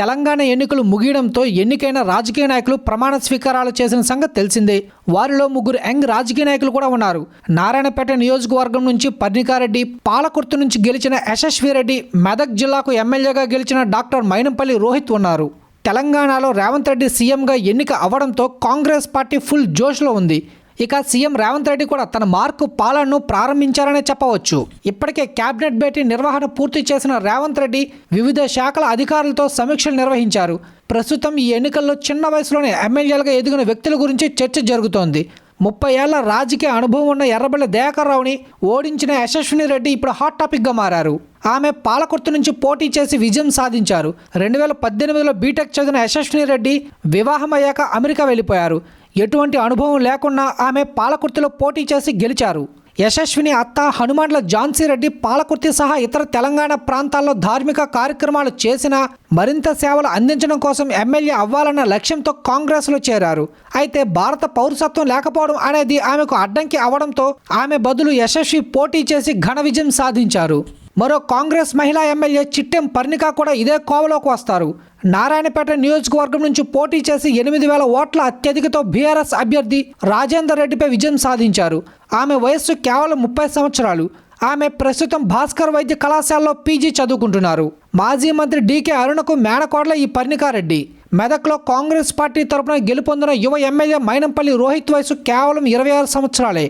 తెలంగాణ ఎన్నికలు ముగియడంతో ఎన్నికైన రాజకీయ నాయకులు ప్రమాణ స్వీకారాలు చేసిన సంగతి తెలిసిందే. వారిలో ముగ్గురు యంగ్ రాజకీయ నాయకులు కూడా ఉన్నారు. నారాయణపేట నియోజకవర్గం నుంచి పర్ణికారెడ్డి పాలకుర్తి నుంచి గెలిచిన యశస్విరెడ్డి మెదక్ జిల్లాకు ఎమ్మెల్యేగా గెలిచిన డాక్టర్ మైనంపల్లి రోహిత్ ఉన్నారు. తెలంగాణలో రేవంత్ రెడ్డి సీఎంగా ఎన్నిక అవ్వడంతో కాంగ్రెస్ పార్టీ ఫుల్ జోష్లో ఉంది. ఇక సీఎం రేవంత్ రెడ్డి కూడా తన మార్కు పాలనను ప్రారంభించారనే చెప్పవచ్చు. ఇప్పటికే కేబినెట్ భేటీ నిర్వహణ పూర్తి చేసిన రేవంత్ రెడ్డి వివిధ శాఖల అధికారులతో సమీక్షలు నిర్వహించారు. ప్రస్తుతం ఈ ఎన్నికల్లో చిన్న వయసులోనే ఎమ్మెల్యేలుగా ఎదిగిన వ్యక్తుల గురించి చర్చ జరుగుతోంది. ముప్పై ఏళ్ళ రాజకీయ అనుభవం ఉన్న ఎర్రబెల్లి దయాకర్రావుని ఓడించిన యశస్విని రెడ్డి ఇప్పుడు హాట్ టాపిక్గా మారారు. ఆమె పాలకుర్తి నుంచి పోటీ చేసి విజయం సాధించారు. రెండు వేల పద్దెనిమిదిలో బీటెక్ చదివిన యశస్విని రెడ్డి వివాహమయ్యాక అమెరికా వెళ్ళిపోయారు. ఎటువంటి అనుభవం లేకుండా ఆమె పాలకుర్తిలో పోటీ చేసి గెలిచారు. యశస్విని అత్త హనుమాన్ల ఝాన్సీ రెడ్డి పాలకుర్తి సహా ఇతర తెలంగాణ ప్రాంతాల్లో ధార్మిక కార్యక్రమాలు చేసిన మరింత సేవలు అందించడం కోసం ఎమ్మెల్యే అవ్వాలన్న లక్ష్యంతో కాంగ్రెస్లో చేరారు. అయితే భారత పౌరసత్వం లేకపోవడం అనేది ఆమెకు అడ్డంకి అవడంతో ఆమె బదులు యశస్వి పోటీ చేసి ఘన విజయం సాధించారు. మరో కాంగ్రెస్ మహిళా ఎమ్మెల్యే చిట్టెం పర్ణిక కూడా ఇదే కోవలోకి వస్తారు. నారాయణపేట నియోజకవర్గం నుంచి పోటీ చేసి ఎనిమిది వేల ఓట్ల అత్యధికతో బీఆర్ఎస్ అభ్యర్థి రాజేందర్ రెడ్డిపై విజయం సాధించారు. ఆమె వయస్సు కేవలం ముప్పై సంవత్సరాలు. ఆమె ప్రస్తుతం భాస్కర్ వైద్య కళాశాలలో పీజీ చదువుకుంటున్నారు. మాజీ మంత్రి డీకే అరుణకు మేడకోడల ఈ పర్ణికారెడ్డి. మెదక్లో కాంగ్రెస్ పార్టీ తరపున గెలుపొందిన యువ ఎమ్మెల్యే మైనంపల్లి రోహిత్ వయసు కేవలం ఇరవై ఆరు సంవత్సరాలే.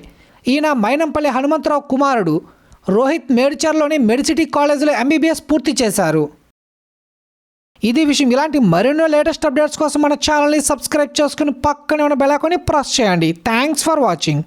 ఈయన మైనంపల్లి హనుమంతరావు కుమారుడు. రోహిత్ మేడ్చర్లోని మెడిసిటీ కాలేజీలో ఎంబీబీఎస్ పూర్తి చేశారు. ఇది విషయం. ఇలాంటి మరెన్నో లేటెస్ట్ అప్డేట్స్ కోసం మన ఛానల్ని సబ్స్క్రైబ్ చేసుకుని పక్కనే ఉన్న బెలాకొని ప్రెస్ చేయండి. Thanks for watching